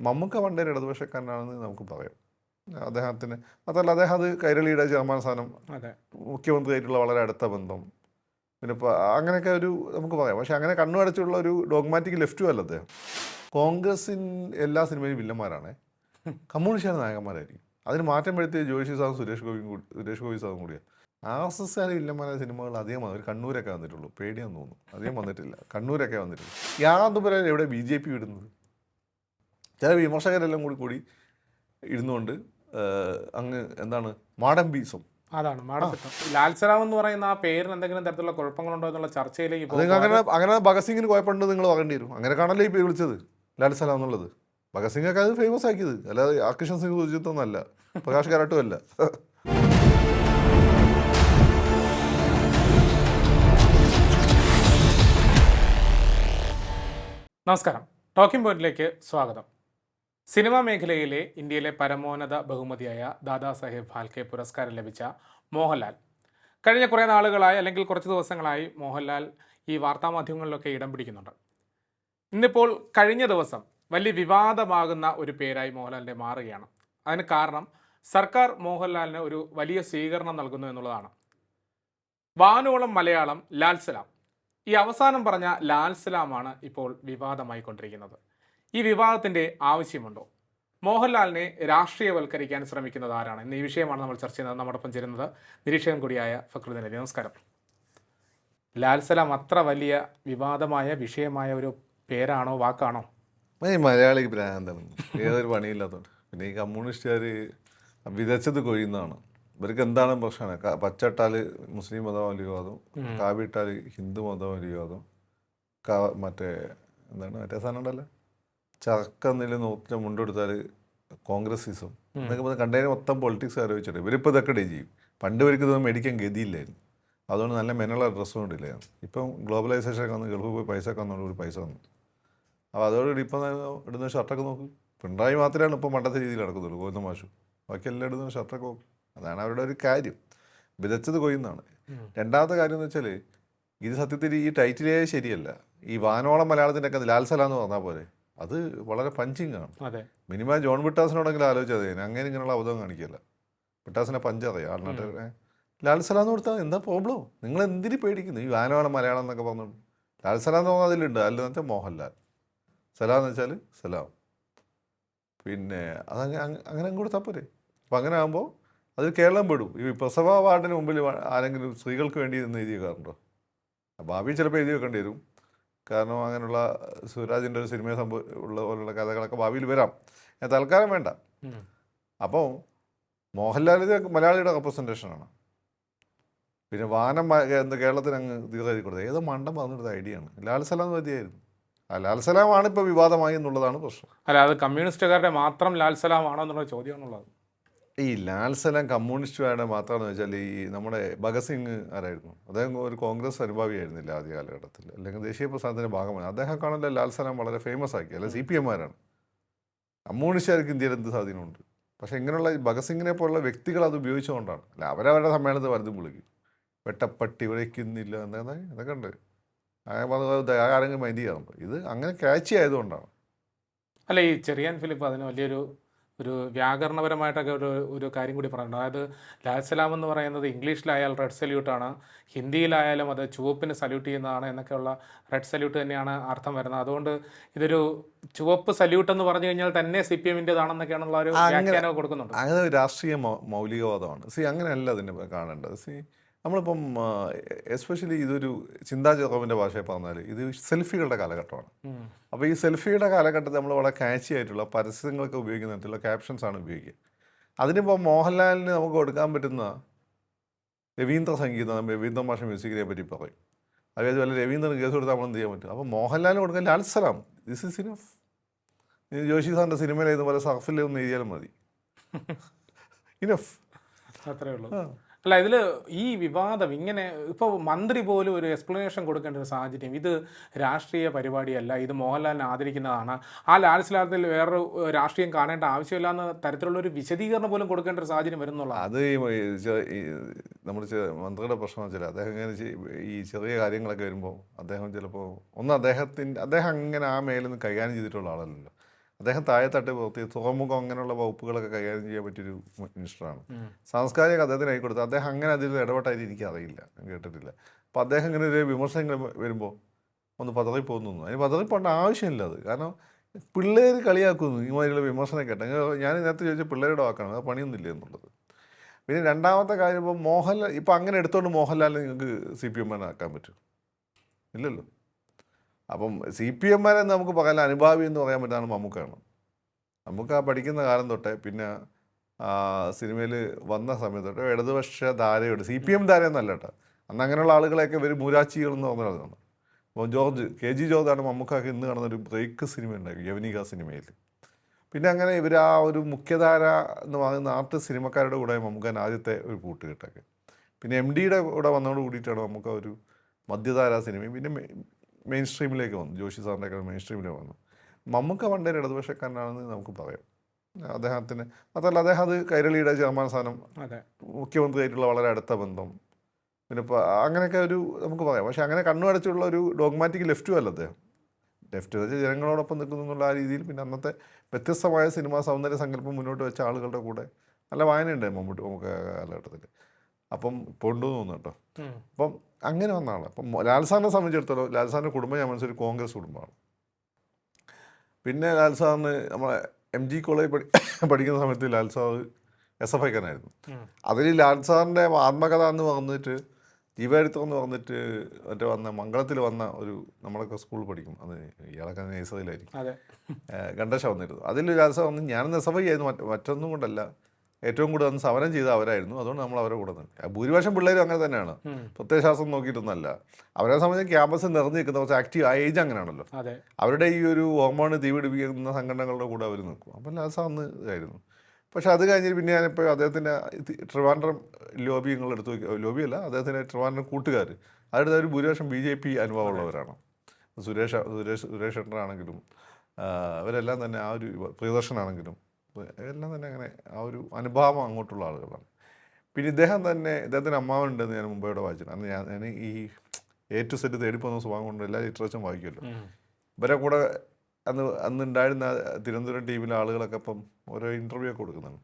മമ്മൂക്ക പണ്ടേ ഒരു ഇടതുപക്ഷക്കാരനാണെന്ന് നമുക്ക് പറയാം. അദ്ദേഹത്തിന് അതല്ല അദ്ദേഹം അത് കൈരളിയുടെ ചെയർമാൻ സ്ഥാനം മുഖ്യമന്ത്രിയായിട്ടുള്ള വളരെ അടുത്ത ബന്ധം. പിന്നെ അങ്ങനെയൊക്കെ ഒരു നമുക്ക് പറയാം. പക്ഷെ അങ്ങനെ കണ്ണു അടച്ചുള്ള ഒരു ഡോഗ്മാറ്റിക് ലെഫ്റ്റും അല്ല അദ്ദേഹം. കോൺഗ്രസിൻ എല്ലാ സിനിമയിലും വില്ലന്മാരാണ്. കമ്മ്യൂണിസ്റ്റുകാർ നായകന്മാരായിരിക്കും. അതിന് മാറ്റം വരുത്തിയ ജോഷി സാറും സുരേഷ് ഗോപി സുരേഷ് ഗോപി സാറും കൂടിയാണ്. ആർ എസ് എസ്കാർ വില്ലന്മാരായ സിനിമകൾ അധികം വന്നു ഒരു കണ്ണൂരൊക്കെ വന്നിട്ടുള്ളൂ. പേടിയാന്ന് തോന്നുന്നു. അധികം വന്നിട്ടില്ല. കണ്ണൂരൊക്കെ വന്നിട്ടുള്ളൂ പറയാൻ എവിടെ ബി ജെ പി ഇടുന്നത് ചില വിമർശകരെല്ലാം കൂടി കൂടി ഇരുന്നുകൊണ്ട് അങ്ങ് എന്താണ് മാഡംബീസം അതാണ് മാഡം ലാൽസറാം എന്ന് പറയുന്ന ആ പേരിന് എന്തെങ്കിലും തരത്തിലുള്ള കുഴപ്പങ്ങളുണ്ടോ എന്നുള്ള ചർച്ചയിലേക്ക് അങ്ങനെ അങ്ങനെ ഭഗത് സിംഗിന് കുഴപ്പമുണ്ട് നിങ്ങൾ പറയേണ്ടി വരും. അങ്ങനെ കാണല്ലേ ഇപ്പോൾ വിളിച്ചത് ലാൽസറാം എന്നുള്ളത്. ഭഗത് സിംഗ് ഒക്കെ അത് ഫേമസ് ആക്കിയത്. അല്ലാതെ ആകൃഷൻ സിംഗ് സുജിത്തൊന്നല്ല പ്രകാശ് കാരാട്ടും അല്ല. നമസ്കാരം. ടോക്കിംഗ് പോയിന്റിലേക്ക് സ്വാഗതം. സിനിമാ മേഖലയിലെ ഇന്ത്യയിലെ പരമോന്നത ബഹുമതിയായ ദാദാ സാഹേബ് ഫാൽക്കെ പുരസ്കാരം ലഭിച്ച മോഹൻലാൽ. കഴിഞ്ഞ കുറേ നാളുകളായി അല്ലെങ്കിൽ കുറച്ച് ദിവസങ്ങളായി മോഹൻലാൽ ഈ വാർത്താമാധ്യമങ്ങളിലൊക്കെ ഇടം പിടിക്കുന്നുണ്ട്. ഇന്നിപ്പോൾ കഴിഞ്ഞ ദിവസം വലിയ വിവാദമാകുന്ന ഒരു പേരായി മോഹൻലാലിന്റെ മാറുകയാണ്. അതിന് കാരണം സർക്കാർ മോഹൻലാലിന് ഒരു വലിയ സ്വീകരണം നൽകുന്നു എന്നുള്ളതാണ്. വാനോളം മലയാളം ലാൽസലാം ഈ അവസാനം പറഞ്ഞ ലാൽസലാമാണ് ഇപ്പോൾ വിവാദമായി കൊണ്ടിരിക്കുന്നത് ഈ വിവാദത്തിന്റെ ആവശ്യമുണ്ടോ? മോഹൻലാലിനെ രാഷ്ട്രീയവൽക്കരിക്കാൻ ശ്രമിക്കുന്നത് ആരാണ്? എന്ന ഈ വിഷയമാണ് നമ്മൾ ചർച്ച ചെയ്യുന്നത്. നമ്മോടൊപ്പം ചേരുന്നത് നിരീക്ഷകൻ കൂടിയായ ഫക്രുദ്ദീൻ അലി. നമസ്കാരം. ലാൽസലാം അത്ര വലിയ വിവാദമായ വിഷയമായ ഒരു പേരാണോ വാക്കാണോ? മലയാളി ഭ്രാന്താണ്. ഏതൊരു പണിയില്ലാത്തതുകൊണ്ട് പിന്നെ ഈ കമ്മ്യൂണിസ്റ്റുകാർ വിതച്ചത് കൊയ്യുന്നതാണ് ഇവർക്ക് എന്താണ് പ്രശ്നമാണ് പച്ചട്ടാൽ മുസ്ലിം മതം വലിയ വിവാദം കാവിട്ടാൽ ഹിന്ദു മതം വലിയ വിവാദം മറ്റേ എന്താണ് മറ്റേ സാധനം ഉണ്ടല്ലോ? ചക്ക എന്നുള്ള നോക്കിച്ച മുണ്ടെടുത്താൽ കോൺഗ്രസിസം എന്നൊക്കെ കണ്ടതിന് മൊത്തം പൊളിറ്റിക്സ് ആലോചിച്ചിട്ട് ഇവരിപ്പോൾ ഇതൊക്കെ ഡേ ചെയ്യും. പണ്ട് ഇവർക്ക് ഇതൊന്നും മേടിക്കാൻ ഗതിയില്ലായിരുന്നു. അതുകൊണ്ട് നല്ല മെനുള്ള ഡ്രസ്സ് കൊണ്ടില്ലായിരുന്നു ഇപ്പം ഗ്ലോബലൈസേഷൻ ഒക്കെ വന്ന് ഗൾഫിൽ പോയി പൈസ ഒക്കെ വന്നോട് പൈസ വന്നു. അപ്പോൾ അതോടുകൂടി ഇപ്പം ഇടുന്ന ഷർട്ടൊക്കെ നോക്കും. പിണറായി മാത്രമാണ് ഇപ്പം പണ്ടത്തെ രീതിയിൽ നടക്കുന്നുള്ളൂ ഗോവിന്ദ മാഷു. ബാക്കി എല്ലാം ഇടുന്ന ഷർട്ടൊക്കെ നോക്കും. അതാണ് അവരുടെ ഒരു കാര്യം. വിതച്ചത് കൊയ്യുന്നതാണ് രണ്ടാമത്തെ കാര്യം എന്ന് വെച്ചാൽ ഇത് സത്യത്തിൽ ഈ ടൈറ്റിലേ ശരിയല്ല. ഈ വാനോളം മലയാളത്തിന്റെ ഒക്കെ ലാൽസല എന്ന് പറഞ്ഞാൽ പോലെ അത് വളരെ പഞ്ചിങ് ആണ്. മിനിമം ജോൺ വിട്ടാസിനോടെങ്കിലും ആലോചിച്ചത് അങ്ങനെ ഇങ്ങനെയുള്ള അബദ്ധം കാണിക്കില്ല വിട്ടാസിനെ പഞ്ചറിയാം ആളിനാട്ട് ലാൽ സലാം എന്ന് കൊടുത്താൽ എന്താ പ്രോബ്ലം നിങ്ങൾ എന്തിന് പേടിക്കുന്നു? ഈ വാനമാണ് മലയാളം എന്നൊക്കെ പറഞ്ഞു ലാൽ സലാം എന്ന് പറഞ്ഞാൽ അതിലുണ്ട്. എന്ന് വെച്ചാൽ മോഹൻലാൽ. സലാം എന്ന് വെച്ചാൽ സലാം. പിന്നെ അത് അങ്ങ- അങ്ങനെ അങ്ങ് കൊടുത്താൽ പോരെ. അപ്പം അങ്ങനെ ആകുമ്പോൾ അതിൽ കേരളം പെടും. ഈ പ്രസവ വാർഡിന് മുമ്പിൽ ആരെങ്കിലും സ്ത്രീകൾക്ക് വേണ്ടി എന്ന് എഴുതി വെക്കാറുണ്ടോ ഭാവി ചിലപ്പോൾ എഴുതി വെക്കേണ്ടി വരും. കാരണം അങ്ങനെയുള്ള സുരാജിന്റെ ഒരു സിനിമയെ സംഭവം ഉള്ള പോലുള്ള കഥകളൊക്കെ ഭാവിയിൽ വരാം. ഞാൻ തൽക്കാലം വേണ്ട. അപ്പോൾ മോഹൻലാൽ ഇത് മലയാളിയുടെ റെപ്രസെന്റേഷനാണ് പിന്നെ വാനം എന്താ കേരളത്തിന് അങ്ങ് തീർച്ചയായി കൊടുത്തത്. ഏതോ മണ്ടം പറഞ്ഞെടുത്ത ഐഡിയ ആണ്. ലാൽ സലാം മതിയായിരുന്നു ആ ലാൽ സലാമാണ് ഇപ്പോൾ വിവാദമായി എന്നുള്ളതാണ് പ്രശ്നം. അല്ല അത് കമ്മ്യൂണിസ്റ്റുകാരുടെ മാത്രം ലാൽ സലാം ആണോ എന്നുള്ള ചോദ്യമാണുള്ളത്. ഈ ലാൽ സലാം കമ്മ്യൂണിസ്റ്റുകാരുടെ മാത്രമെന്ന് വെച്ചാൽ ഈ നമ്മുടെ ഭഗത് സിംഗ് ആരായിരുന്നു? അദ്ദേഹം ഒരു കോൺഗ്രസ് അനുഭാവിയായിരുന്നില്ല ആദ്യ കാലഘട്ടത്തിൽ. അല്ലെങ്കിൽ ദേശീയ പ്രസ്ഥാനത്തിന്റെ ഭാഗമാണ്. അദ്ദേഹം കാണല്ലോ ലാൽ സലാം വളരെ ഫേമസ് ആക്കി. അല്ലെ സി പി എമ്മാരാണ് കമ്മ്യൂണിസ്റ്റുകാർക്ക് ഇന്ത്യയിൽ എന്ത് സ്വാധീനമുണ്ട്? പക്ഷേ ഇങ്ങനെയുള്ള ഭഗത് സിംഗിനെ പോലുള്ള വ്യക്തികൾ അത് ഉപയോഗിച്ചുകൊണ്ടാണ്. അല്ല അവരവരുടെ സമ്മേളനത്തിൽ വലുതും വിളിക്കും വെട്ടപ്പട്ടി വിളിക്കുന്നില്ല എന്താ ഇതൊക്കെ ഉണ്ട്. ആരെങ്കിലും മൈൻഡ് ചെയ്യാറുണ്ട്? ഇത് അങ്ങനെ ക്യാച്ച് ആയതുകൊണ്ടാണ്. അല്ല ഈ ചെറിയാൻ ഫിലിപ്പ് അതിന് വലിയൊരു ഒരു വ്യാകരണപരമായിട്ടൊക്കെ ഒരു ഒരു കാര്യം കൂടി പറയുന്നുണ്ട്. അതായത് ലാൽ സലാം എന്ന് പറയുന്നത് ഇംഗ്ലീഷിലായാൽ റെഡ് സല്യൂട്ടാണ് ഹിന്ദിയിലായാലും അത് ചുവപ്പിന് സല്യൂട്ട് ചെയ്യുന്നതാണ് എന്നൊക്കെയുള്ള റെഡ് സല്യൂട്ട് തന്നെയാണ് അർത്ഥം വരുന്നത്. അതുകൊണ്ട് ഇതൊരു ചുവപ്പ് സല്യൂട്ട് എന്ന് പറഞ്ഞു കഴിഞ്ഞാൽ തന്നെ സി പി എമ്മിന്റെതാണെന്നൊക്കെയാണുള്ള ഒരു വ്യാഖ്യാനം കൊടുക്കുന്നുണ്ട്. അങ്ങനെ രാഷ്ട്രീയ മൗലികവാദമാണ്. സി അങ്ങനെയല്ല അതിന് കാണേണ്ടത്. സി നമ്മളിപ്പം എസ്പെഷ്യലി ഇതൊരു ചിന്താ ജോബിന്റെ ഭാഷയിൽ പറഞ്ഞാൽ ഇത് സെൽഫികളുടെ കാലഘട്ടമാണ്. അപ്പോൾ ഈ സെൽഫിയുടെ കാലഘട്ടത്തിൽ നമ്മൾ വളരെ കാച്ചി ആയിട്ടുള്ള പരസ്യങ്ങളൊക്കെ ഉപയോഗിക്കുന്ന തരത്തിലുള്ള ക്യാപ്ഷൻസ് ആണ് ഉപയോഗിക്കുക. അതിനിപ്പോൾ മോഹൻലാലിന് നമുക്ക് കൊടുക്കാൻ പറ്റുന്ന രവീന്ദ്ര സംഗീതം രവീന്ദ്ര മാഷ മ്യൂസിക്കിനെ പറ്റി പറയും. അതായത് വല്ല രവീന്ദ്രന് കേസ് കൊടുത്താൽ നമ്മൾ എന്ത് ചെയ്യാൻ പറ്റും? അപ്പോൾ മോഹൻലാലിന് കൊടുക്കാൻ ലാൽ സലാം. ദിസ് ഇസ് ഇനഫ് ജോഷി സാറിന്റെ സിനിമയിൽ ഇതുപോലെ സർഫിൽ ഒന്ന് എഴുതിയാലും മതി. ഇനഫ് അത്രേ ഉള്ളൂ. അല്ല ഇതിൽ ഈ വിവാദം ഇങ്ങനെ ഇപ്പോൾ മന്ത്രി പോലും ഒരു എക്സ്പ്ലനേഷൻ കൊടുക്കേണ്ട ഒരു സാഹചര്യം. ഇത് രാഷ്ട്രീയ പരിപാടിയല്ല ഇത് മോഹൻലാലിനെ ആദരിക്കുന്നതാണ്. ആ ലാൽ സലാത്തിൽ വേറൊരു രാഷ്ട്രീയം കാണേണ്ട ആവശ്യമില്ല എന്ന തരത്തിലുള്ള ഒരു വിശദീകരണം പോലും കൊടുക്കേണ്ട ഒരു സാഹചര്യം വരുന്നുള്ള അത് നമ്മുടെ മന്ത്രിയുടെ പ്രശ്നം വെച്ചാൽ അദ്ദേഹം ഇങ്ങനെ ഈ ചെറിയ കാര്യങ്ങളൊക്കെ വരുമ്പോൾ അദ്ദേഹം ചിലപ്പോൾ ഒന്ന് അദ്ദേഹത്തിന്റെ അദ്ദേഹം അങ്ങനെ ആ മേലിൽ നിന്ന് കൈകാര്യം ചെയ്തിട്ടുള്ള ആളല്ലല്ലോ. അദ്ദേഹം താഴെത്തട്ട് പ്രവർത്തി തുറമുഖം അങ്ങനെയുള്ള വകുപ്പുകളൊക്കെ കൈകാര്യം ചെയ്യാൻ പറ്റിയൊരു മിനിസ്റ്ററാണ്. സാംസ്കാരിക അദ്ദേഹത്തിന് ആയി കൊടുത്തു. അദ്ദേഹം അങ്ങനെ അതിൽ ഇടപെട്ടായിട്ട് എനിക്ക് അറിയില്ല. കേട്ടിട്ടില്ല. അപ്പോൾ അദ്ദേഹം ഇങ്ങനെ ഒരു വിമർശനങ്ങൾ വരുമ്പോൾ ഒന്ന് പതറിപ്പോകുന്നു അതിന് പതറിപ്പോണ്ട ആവശ്യമില്ല അത്. കാരണം പിള്ളേർ കളിയാക്കുന്നു ഈ മാതിരിയുള്ള വിമർശനം കേട്ടെ ഞാൻ നേരത്തെ ചോദിച്ച പിള്ളേരുടെ വാക്കാണ്. അത് പണിയൊന്നുമില്ല എന്നുള്ളത്. പിന്നെ രണ്ടാമത്തെ കാര്യം ഇപ്പോൾ മോഹൻലാൽ ഇപ്പം അങ്ങനെ എടുത്തുകൊണ്ട് മോഹൻലാലിനെ നിങ്ങൾക്ക് സി പി എം ആക്കാൻ പറ്റും? ഇല്ലല്ലോ. അപ്പം സി പി എമ്മാരെ നമുക്ക് പകല അനുഭാവി എന്ന് പറയാൻ പറ്റുന്നതാണ് മമ്മൂക്കാണ് നമുക്ക് ആ പഠിക്കുന്ന കാലം തൊട്ടേ പിന്നെ സിനിമയിൽ വന്ന സമയത്ത് തൊട്ട് ഇടതുപക്ഷ ധാരയോട് സി പി എം ധാരയെന്നല്ല കേട്ടോ. അന്ന് അങ്ങനെയുള്ള ആളുകളെയൊക്കെ ഇവർ മൂരാച്ചികൾ എന്ന് പറഞ്ഞതാണ് അപ്പോൾ ജോർജ് കെ ജി ജോർജാണ് മമ്മൂക്കാക്ക് ഇന്ന് കാണുന്ന ഒരു ബ്രേക്ക് സിനിമ ഉണ്ടായിരുന്നു യവനിക സിനിമയിൽ. പിന്നെ അങ്ങനെ ഇവർ ആ ഒരു മുഖ്യധാര എന്ന് പറയുന്ന ആർട്ട് സിനിമക്കാരുടെ കൂടെ മമ്മൂക്കാൻ ആദ്യത്തെ ഒരു കൂട്ടുകെട്ടൊക്കെ. പിന്നെ എം ഡിയുടെ കൂടെ വന്നതോട് കൂടിയിട്ടാണ് നമുക്ക് ഒരു മധ്യധാര സിനിമയും. പിന്നെ മെയിൻ സ്ട്രീമിലേക്ക് വന്നു. ജോഷി സാറിന്റെ ഒക്കെ മെയിൻ സ്ട്രീമിലേക്ക് വന്നു. മമ്മൂക്ക പണ്ടേ ഇടതുപക്ഷക്കാരനാണെന്ന് നമുക്ക് പറയാം. അദ്ദേഹത്തിന് മാത്രമല്ല അദ്ദേഹം അത് കൈരളിയുടെ ചെയർമാൻ സ്ഥാനം മുഖ്യമന്ത്രിയായിട്ടുള്ള വളരെ അടുത്ത ബന്ധം. പിന്നെ ഇപ്പോൾ അങ്ങനെയൊക്കെ ഒരു നമുക്ക് പറയാം. പക്ഷേ അങ്ങനെ കണ്ണു അടച്ചുള്ള ഒരു ഡോഗ്മാറ്റിക് ലെഫ്റ്റും അല്ല അദ്ദേഹം. ലെഫ്റ്റ് വെച്ച് ജനങ്ങളോടൊപ്പം നിൽക്കുന്നു എന്നുള്ള ആ രീതിയിൽ പിന്നെ അന്നത്തെ വ്യത്യസ്തമായ സിനിമാ സൗന്ദര്യ സങ്കല്പം മുന്നോട്ട് വെച്ച ആളുകളുടെ കൂടെ നല്ല വായനയുണ്ട് മമ്മൂട്ടി നമുക്ക് കാലഘട്ടത്തിൽ അപ്പം പൊണ്ടു തോന്നുന്നു കേട്ടോ. അപ്പം അങ്ങനെ വന്ന ആളാണ് അപ്പം ലാൽസാറിനെ ലാൽ സംബന്ധിച്ചിടത്തോളം ലാൽസാറിന്റെ കുടുംബം ഞാൻ മനസ്സിലൊരു കോൺഗ്രസ് കുടുംബമാണ്. പിന്നെ ലാൽസാറിന് നമ്മളെ എം ജി കോളേജ് പഠി പഠിക്കുന്ന സമയത്ത് ലാൽസാർ എസ് എഫ് ഐക്കാനായിരുന്നു. അതിൽ ലാൽസാറിന്റെ ആത്മകഥ എന്ന് പറഞ്ഞിട്ട് ജീവചരിത്രം എന്ന് പറഞ്ഞിട്ട് മറ്റേ വന്ന മംഗളത്തിൽ വന്ന ഒരു നമ്മളൊക്കെ സ്കൂളിൽ പഠിക്കും. അത് ഇയാളൊക്കെ നേഴ്സറിയിലായിരിക്കും. ഗണ്ടശ വന്നിരുന്നു. അതിൽ ലാൽസാർ വന്ന് ഞാനൊന്ന് എസ് എഫ് ഐ ആയിരുന്നു. മറ്റൊന്നും കൊണ്ടല്ല. ഏറ്റവും കൂടുതൽ അന്ന് സമരം ചെയ്ത അവരായിരുന്നു. അതുകൊണ്ട് നമ്മൾ അവരെ കൂടെ നിന്ന്. ഭൂരിപക്ഷം പിള്ളേരും അങ്ങനെ തന്നെയാണ്. പ്രത്യയശാസ്ത്രം നോക്കിയിട്ടൊന്നല്ല. അവരെ സംബന്ധിച്ച് ക്യാമ്പസ് നിറഞ്ഞു നിൽക്കുന്ന കുറച്ച് ആക്റ്റീവ് ആ ഏജ് അങ്ങനെയാണല്ലോ. അവരുടെ ഈ ഒരു ഹോർമോൺ തീപിടിപ്പിക്കുന്ന സംഘടനകളുടെ കൂടെ അവർ നിൽക്കും. അപ്പം ലാസ അന്ന് ഇതായിരുന്നു. പക്ഷെ അത് കഴിഞ്ഞിട്ട് പിന്നെ ഞാനിപ്പോൾ അദ്ദേഹത്തിന്റെ ട്രിവാൻഡ്രം ലോബി നിങ്ങൾ എടുത്ത് ലോബിയല്ല അദ്ദേഹത്തിന്റെ ട്രിവാൻഡ്രം കൂട്ടുകാർ അവരുടെ ഒരു ഭൂരിപക്ഷം ബി ജെ പി അനുഭവമുള്ളവരാണ്. സുരേഷ് സുരേഷ് സുരേഷ് ഏട്ടനാണെങ്കിലും അവരെല്ലാം തന്നെ ആ ഒരു പ്രിയദർശനാണെങ്കിലും എല്ലാം തന്നെ അങ്ങനെ ആ ഒരു അനുഭാവം അങ്ങോട്ടുള്ള ആളുകളാണ്. പിന്നെ ഇദ്ദേഹം തന്നെ ഇദ്ദേഹത്തിന്റെ അമ്മാവനുണ്ടെന്ന് ഞാൻ മുമ്പേ ഇവിടെ വായിച്ചിട്ടുണ്ട്. അന്ന് ഞാൻ ഞാൻ ഈ എ ടു സെറ്റ് തേടിപ്പോകുന്ന സ്വഭാവം കൊണ്ട് എല്ലാ ലിറ്ററേച്ചറും വായിക്കുമല്ലോ. ഇവരെ കൂടെ അന്ന് അന്ന് ഉണ്ടായിരുന്ന തിരുവനന്തപുരം ടീമിലെ ആളുകളൊക്കെ ഇപ്പം ഓരോ ഇന്റർവ്യൂ ഒക്കെ കൊടുക്കുന്നുണ്ട്.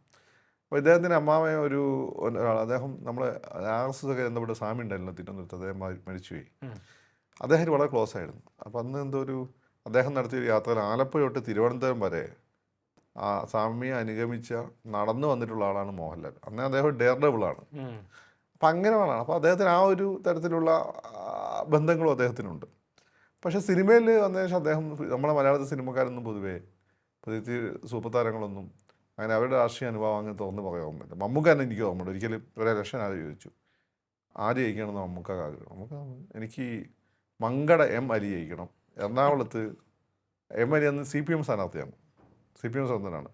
അപ്പോൾ ഇദ്ദേഹത്തിന്റെ അമ്മാവൻ ഒരു ഒരാൾ അദ്ദേഹം നമ്മളെ ആർ എസ് എസ് ഒക്കെ ബന്ധപ്പെട്ട സ്വാമി ഉണ്ടായിരുന്നു തിരുവനന്തപുരത്ത്. അദ്ദേഹം മരി- മരിച്ചുപോയി. അദ്ദേഹം വളരെ ക്ലോസ് ആയിരുന്നു. അപ്പോൾ അന്ന് എന്തോ ഒരു അദ്ദേഹം നടത്തിയ യാത്രയിൽ ആലപ്പുഴ തൊട്ട് തിരുവനന്തപുരം വരെ ആ സ്വാമിയെ അനുഗമിച്ച നടന്നു വന്നിട്ടുള്ള ആളാണ് മോഹൻലാൽ. അന്ന് അദ്ദേഹം ഡെയർ ഡബിളാണ് ഉം. അപ്പം അങ്ങനെ ആളാണ്. അപ്പോൾ അദ്ദേഹത്തിന് ആ ഒരു തരത്തിലുള്ള ബന്ധങ്ങളും അദ്ദേഹത്തിനുണ്ട്. പക്ഷെ സിനിമയിൽ വന്ന ശേഷം അദ്ദേഹം നമ്മളെ മലയാളത്തെ സിനിമക്കാരൊന്നും പൊതുവേ പ്രത്യേകിച്ച് സൂപ്പർ താരങ്ങളൊന്നും അങ്ങനെ അവരുടെ രാഷ്ട്രീയ അനുഭവം അങ്ങനെ തുറന്ന് പറയാൻ പറ്റില്ല. മമ്മൂക്ക തന്നെ എനിക്ക് ഓർമ്മയുണ്ട് ഒരിക്കലും ഒരു ഇലക്ഷൻ ആര് ചോദിച്ചു? ആര് ജയിക്കണമെന്ന് മമ്മൂക്ക ആഗ്രഹം. നമുക്ക് എനിക്ക് മങ്കട എം അലി ജയിക്കണം. എറണാകുളത്ത് എം അലി അന്ന് സി പി എം സ്ഥാനാർത്ഥിയാണ്. സി പി എം സ്വതന്ത്രനാണ്.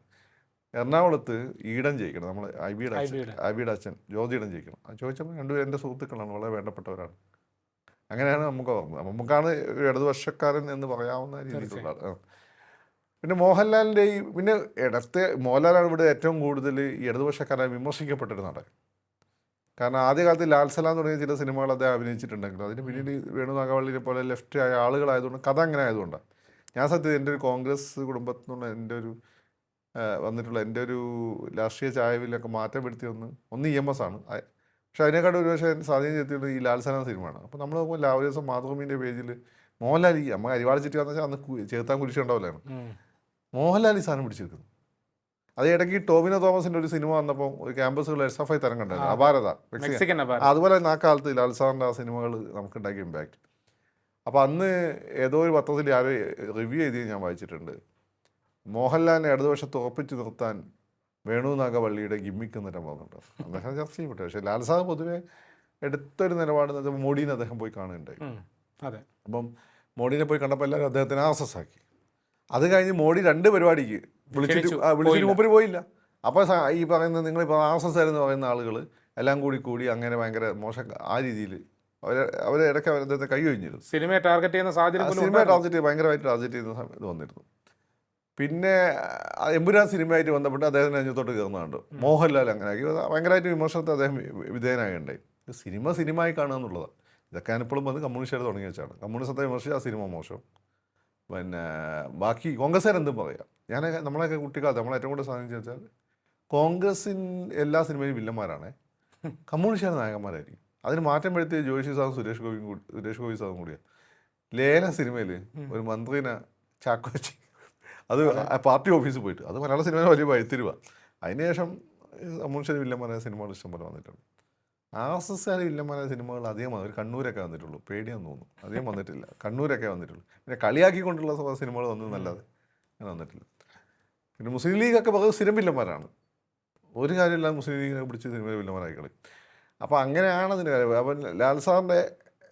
എറണാകുളത്ത് ഈടൻ ജയിക്കണം. നമ്മൾ ഐ ബിയുടെ അച്ഛൻ ഐബിയുടെ. ഐ ബിയുടെ അച്ഛൻ ജോർജ് ഈടൻ ജയിക്കണം. അത് ചോദിച്ചപ്പോൾ രണ്ടുപേരും എന്റെ സുഹൃത്തുക്കളാണ് വളരെ വേണ്ടപ്പെട്ടവരാണ്. അങ്ങനെയാണ് നമുക്ക് ഓർമ്മത് നമുക്കാണ് ഇടതുപക്ഷക്കാരൻ എന്ന് പറയാവുന്ന രീതിയിലുള്ള ആ. പിന്നെ മോഹൻലാലിന്റെ ഈ പിന്നെ ഇടത്തെ മോഹൻലാലാണ് ഇവിടെ ഏറ്റവും കൂടുതൽ ഈ ഇടതുപക്ഷക്കാരനെ വിമർശിക്കപ്പെട്ടൊരു നടൻ. കാരണം ആദ്യകാലത്ത് ലാൽസല എന്ന് തുടങ്ങിയ ചില സിനിമകൾ അദ്ദേഹം അഭിനയിച്ചിട്ടുണ്ടെങ്കിലും അതിന് പിന്നീട് വേണു നാഗവള്ളിനെ പോലെ ലെഫ്റ്റ് ആയ ആളുകളായതുകൊണ്ട് കഥ അങ്ങനെ ആയതുകൊണ്ടാണ്. ഞാൻ സത്യത്തിൽ എന്റെ ഒരു കോൺഗ്രസ് കുടുംബത്തിൽ നിന്നുള്ള എന്റെ ഒരു വന്നിട്ടുള്ള എന്റെ ഒരു രാഷ്ട്രീയ ചായവിലൊക്കെ മാറ്റം വരുത്തിയ ഒന്ന് ഒന്ന് ഇ എം എസ് ആണ്. പക്ഷെ അതിനെക്കാട്ടും ഒരു പക്ഷേ സ്വാധീനം ചെലുത്തിയത് ഈ ലാൽസന സിനിമയാണ്. അപ്പോൾ നമ്മൾ നോക്കുമ്പോൾ ലാവ് ദിവസം മാതൃഭൂമിന്റെ പേജിൽ മോഹൻലാൽ ഈ അമ്മ അരിവാൾ ചെറ്റി വന്നു വെച്ചാൽ അന്ന് ചേർത്താൻ കുരിശി ഉണ്ടാവില്ലാണ് മോഹൻലാലി മോഹൻലാൽ ഈ സാധനം പിടിച്ചിരിക്കുന്നു അത് ഇടയ്ക്ക് ടോമിനോ ടോവിനോ തോമസിന്റെ ഒരു സിനിമ വന്നപ്പോൾ ഒരു ക്യാമ്പസുകൾ എസ് എഫ് ഐ തരം കണ്ടായിരുന്നു. അപാരത. അതുപോലെ തന്നെ ആ കാലത്ത് ലാൽസാറിന്റെ ആ സിനിമകൾ നമുക്ക് ഉണ്ടാക്കിയ ഇമ്പാക്റ്റ് അപ്പോൾ അന്ന് ഏതോ ഒരു പത്രത്തിൽ ആരോ റിവ്യൂ ചെയ്ത് ഞാൻ വായിച്ചിട്ടുണ്ട്. മോഹൻലാലിനെ ഇടതുപക്ഷത്ത് ഉറപ്പിച്ച് നിർത്താൻ വേണു നാഗവള്ളിയുടെ ഗിമ്മിക്ക് നിലം വന്നിട്ടുണ്ട് അദ്ദേഹം ചർച്ച ചെയ്യപ്പെട്ടു. പക്ഷേ ലാൽ സാർ പൊതുവെ എടുത്തൊരു നിലപാട് എന്ന് വെച്ചാൽ മോഡീനെ അദ്ദേഹം പോയി കാണുകയുണ്ടായി. അതെ. അപ്പം മോഡീനെ പോയി കണ്ടപ്പോൾ എല്ലാവരും അദ്ദേഹത്തിന് ആർ എസ് എസ് ആക്കി അത് കഴിഞ്ഞ് മോഡി രണ്ട് പരിപാടിക്ക് വിളിച്ചിട്ട് വിളിച്ചിട്ട്. മൂപ്പര് പോയില്ല. അപ്പോൾ ഈ പറയുന്ന നിങ്ങളിപ്പോൾ ആർ എസ് എസ് ആയിരുന്നു പറയുന്ന ആളുകൾ എല്ലാം കൂടി കൂടി അങ്ങനെ ഭയങ്കര മോശം ആ രീതിയിൽ അവർ അവർ ഇടയ്ക്ക് അവർ അദ്ദേഹത്തെ കൈ ഒഴിഞ്ഞിരുന്നു. സിനിമയെ ടാർഗറ്റ് ചെയ്യുന്ന സാഹചര്യം സിനിമ ടാർഗറ്റ് ചെയ്ത് ഭയങ്കരമായിട്ട് ടാർഗറ്റ് ചെയ്യുന്ന സമയം ഇത് വന്നിരുന്നു. പിന്നെ എമ്പുരാൻ സിനിമയായിട്ട് ബന്ധപ്പെട്ട് അദ്ദേഹത്തിന് അഞ്ഞത്തോട്ട് കയറുന്നുണ്ട് മോഹൻലാൽ അങ്ങനെ ആക്കി. ഭയങ്കരമായിട്ട് വിമർശനത്തെ അദ്ദേഹം വിധേയനായുണ്ടായി. സിനിമ സിനിമയായി കാണുക എന്നുള്ളതാണ്. ഇതൊക്കെ ഞാനിപ്പോഴും വന്ന് കമ്മ്യൂണിസ്റ്റുകാർ തുടങ്ങി വെച്ചാണ്. കമ്മ്യൂണിസത്തെ വിമർശിച്ച് ആ സിനിമ മോശം. പിന്നെ ബാക്കി കോൺഗ്രസ്സുകാർ എന്തും പറയാം. ഞാൻ നമ്മളൊക്കെ കുട്ടിക്കാലത്ത് നമ്മളെ ഏറ്റവും കൂടുതൽ സാധനം വെച്ചാൽ കോൺഗ്രസിൻ എല്ലാ സിനിമയിലും വില്ലന്മാരാണ്. കമ്മ്യൂണിസ്റ്റുകാർ നായകന്മാരായിരിക്കും. അതിന് മാറ്റം വരുത്തിയ ജോഷി സാറും സുരേഷ് ഗോപി സുരേഷ് ഗോപി സാറും കൂടിയാണ് ലേല സിനിമയിൽ ഒരു മന്ത്രിനെ ചാക്കോച്ചി. അത് പാർട്ടി ഓഫീസിൽ പോയിട്ട്. അത് മലയാള സിനിമയിൽ വലിയ വഴിത്തിരിവ. അതിനുശേഷം അമ്മൂശ്ശേരി വില്ലന്മാരായ സിനിമകൾ ഇഷ്ടംപോലെ വന്നിട്ടുണ്ട്. ആർ എസ് എസ്കാർ വില്ലന്മാരായ സിനിമകൾ അധികം വന്നു ഒരു കണ്ണൂരൊക്കെ വന്നിട്ടുള്ളൂ. പേടിയാന്ന് തോന്നുന്നു. അധികം വന്നിട്ടില്ല. കണ്ണൂരൊക്കെ വന്നിട്ടുള്ളൂ. പിന്നെ കളിയാക്കിക്കൊണ്ടുള്ള സിനിമകൾ വന്നതല്ലാതെ അങ്ങനെ വന്നിട്ടില്ല. പിന്നെ മുസ്ലിം ലീഗൊക്കെ വളരെ സ്ഥിരം വില്ലന്മാരാണ്. ഒരു കാര്യമില്ലാതെ മുസ്ലിം ലീഗിനെ പിടിച്ച് സിനിമയിൽ വില്ലന്മാരായി കളി അപ്പോൾ അങ്ങനെയാണ് അതിന്റെ കാര്യം. അപ്പം ലാൽ സാറിന്റെ